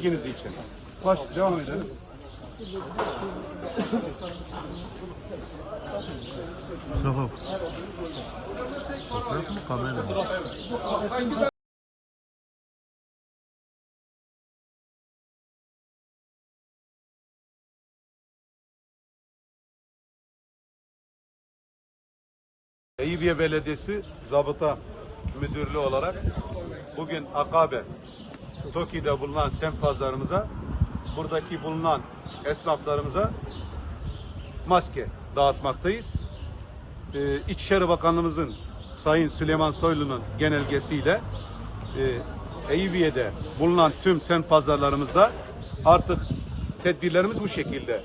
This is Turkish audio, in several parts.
bilginiz için. Baş, devam edelim. Mustafa. Fotoğraf mı kamera mı? Eyüpiye Belediyesi Zabıta Müdürlüğü olarak bugün Akabe Toki'de bulunan semt pazarımıza buradaki bulunan esnaflarımıza maske dağıtmaktayız. Ee, İçişleri Bakanlığımızın Sayın Süleyman Soylu'nun genelgesiyle e, Eyüpiye'de bulunan tüm semt pazarlarımızda artık tedbirlerimiz bu şekilde.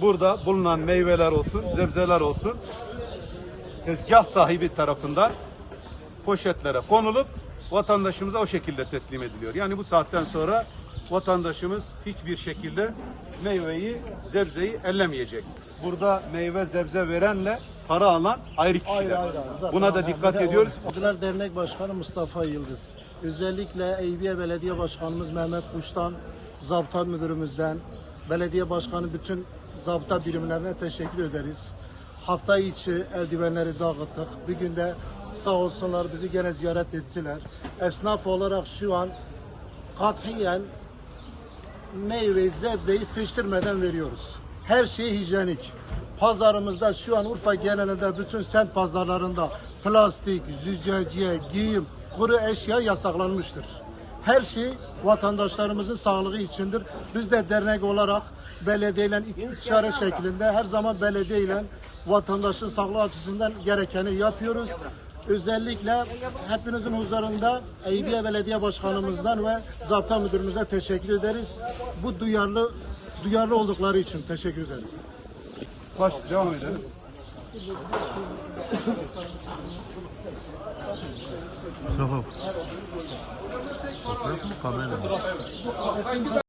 Burada bulunan meyveler olsun, sebzeler olsun tezgah sahibi tarafından poşetlere konulup vatandaşımıza o şekilde teslim ediliyor. Yani bu saatten sonra vatandaşımız hiçbir şekilde meyveyi, sebzeyi ellemeyecek. Burada meyve, sebze verenle para alan ayrı kişiler. Ayrı ayrı. Buna da dikkat de ediyoruz. Ormancılar Dernek Başkanı Mustafa Yıldız. Özellikle Eyüpiye Belediye Başkanımız Mehmet Kuş'tan, Zabıta Müdürümüzden, Belediye Başkanı bütün zabıta birimlerine teşekkür ederiz. Hafta içi eldivenleri dağıttık. Bir günde sağ olsunlar bizi gene ziyaret ettiler. Esnaf olarak şu an katiyen meyve, sebzeyi sıçtırmadan veriyoruz. Her şey hijyenik. Pazarımızda şu an Urfa genelinde bütün sent pazarlarında plastik, züccaciye, giyim, kuru eşya yasaklanmıştır. Her şey vatandaşlarımızın sağlığı içindir. Biz de dernek olarak belediyeyle istişare şeklinde her zaman belediyeyle vatandaşın sağlığı açısından gerekeni yapıyoruz. Özellikle hepinizin huzurunda Eyüpiye Belediye Başkanımızdan ve Zabıta Müdürümüze teşekkür ederiz. Bu duyarlı duyarlı oldukları için teşekkür ederim. Baş, devam edelim. Mustafa. Fotoğraf mı kamera mı?